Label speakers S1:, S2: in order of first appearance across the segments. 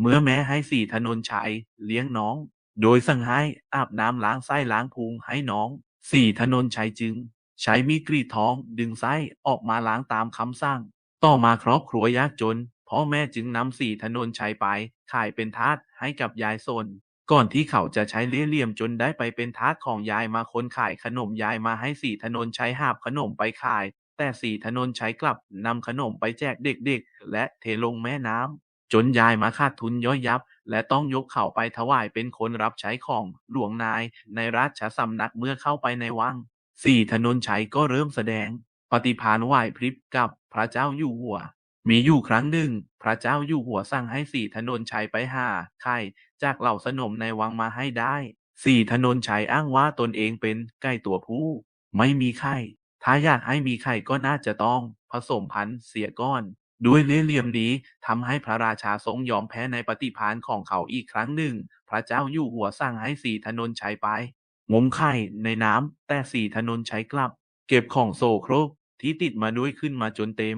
S1: เมื่อแม่ให้สีถนนชัยเลี้ยงน้อง โดยสั่งให้อาบน้ำล้างไส้ล้างพุงให้น้อง สีถนนชัยจึง ใช้มีดกรีดท้องดึงไส้ออกมาล้างตามคำสั่ง ต่อมาครอบครัวยากจนพ่อแม่จึงนำสีถนนชัยไปขายเป็นทาสให้กับยายสนก่อนที่เขาจะใช้เล่ห์เหลี่ยมจนได้ไปเป็นทาสของยายมาคนขายขนมยายมาให้สีถนนชัยหาบขนมไปขาย แต่สีถนนชัยกลับนำขนมไปแจกเด็กๆ และเทลงแม่น้ำ จนยายมาขาดทุนย่อยยับ และต้องยกเข่าไปถวายเป็นคนรับใช้ของหลวงนายในราชสำนักเมื่อเข้าไปในวังสี่ถนนชัยก็เริ่มแสดง ปฏิภาณไหวพริบกับพระเจ้าอยู่หัว มีอยู่ครั้งหนึ่ง พระเจ้าอยู่หัวสั่งให้สี่ถนนชัยไปหาไข่จากเหล่าสนมในวังมาให้ได้สี่ถนนชัยอ้างว่าตนเองเป็นไก่ตัวผู้ ไม่มีไข่ถ้าอยากให้มีไข่ก็น่าจะต้อง ผสมพันธุ์เสียก้อน ด้วยเล่ห์เหลี่ยมนี้ทำให้พระราชาทรงยอมแพ้ในปฏิภาณของเขาอีกครั้งหนึ่ง พระเจ้าอยู่หัวสั่งให้สีถนนชัยไป งมไข่ในน้ำแต่สีถนนชัยกลับ เก็บของโซโครกที่ติดมาด้วยขึ้นมาจนเต็ม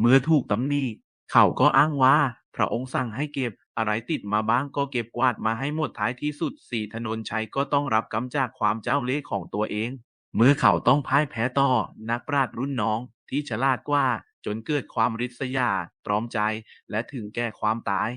S1: เมื่อถูกตำหนิเขาก็อ้างว่า พระองค์สั่งให้เก็บอะไรติดมาบ้างก็เก็บกวาดมาให้หมดท้ายที่สุดสีถนนชัยก็ต้องรับกรรมจากความเจ้าเล่ห์ของตัวเอง เมื่อเขาต้องพ่ายแพ้ต่อนักปราชญ์รุ่นน้องที่ฉลาดกว่า จนเกิดความริษยา ตรอมใจ และถึงแก่ความตาย